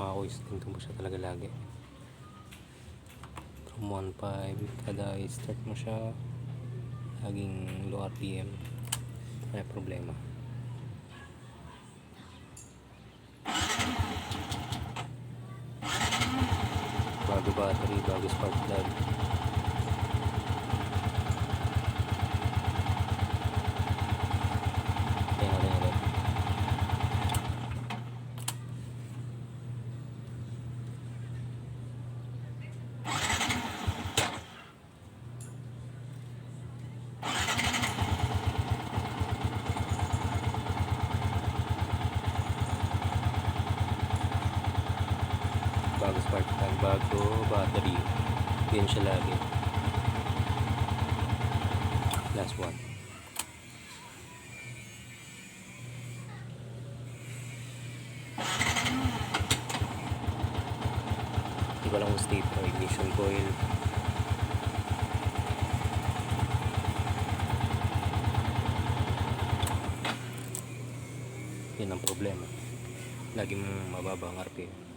makakuistinto mo siya talaga lagi. From 1.5 kada i-start mo siya laging low RPM may problema. Bago battery bago spark plug bago spark plug, bago battery. Yun siya lagi. Last one. Ko lang kung state o ignition coil. Yun ang problema. Laging mababa ang RPM.